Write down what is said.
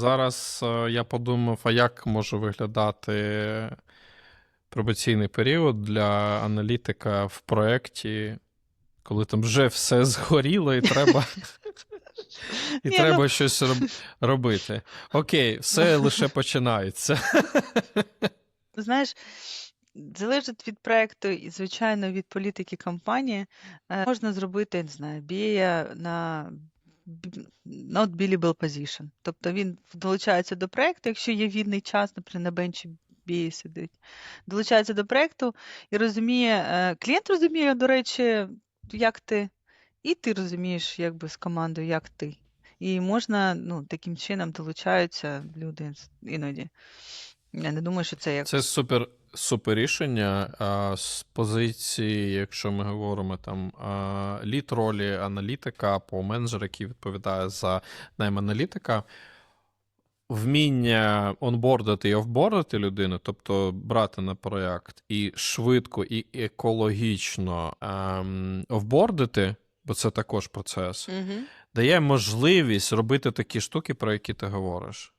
зараз е, я подумав, а як може виглядати пробаційний період для аналітика в проєкті, коли там вже все згоріло і треба. І Ні, треба ну- щось роб- робити. Окей, все лише починається. Знаєш, залежить від проекту і, звичайно, від політики компанії. Е, Можна зробити, не знаю, BA на not billable position. Тобто він долучається до проекту, якщо є вільний час, наприклад, на бенчі BA сидить, долучається до проекту і розуміє, е, клієнт розуміє, до речі, як ти, і ти розумієш, якби з командою, як ти. І можна, ну, таким чином долучаються люди іноді. Я не думаю, що це як Це супер, супер рішення а, з позиції, якщо ми говоримо там а, лід ролі аналітика або менеджера, який відповідає за найм аналітика. Вміння онбордити і офбордити людину, тобто брати на проєкт і швидко і екологічно ем, офбордити, бо це також процес, Угу. дає можливість робити такі штуки, про які ти говориш.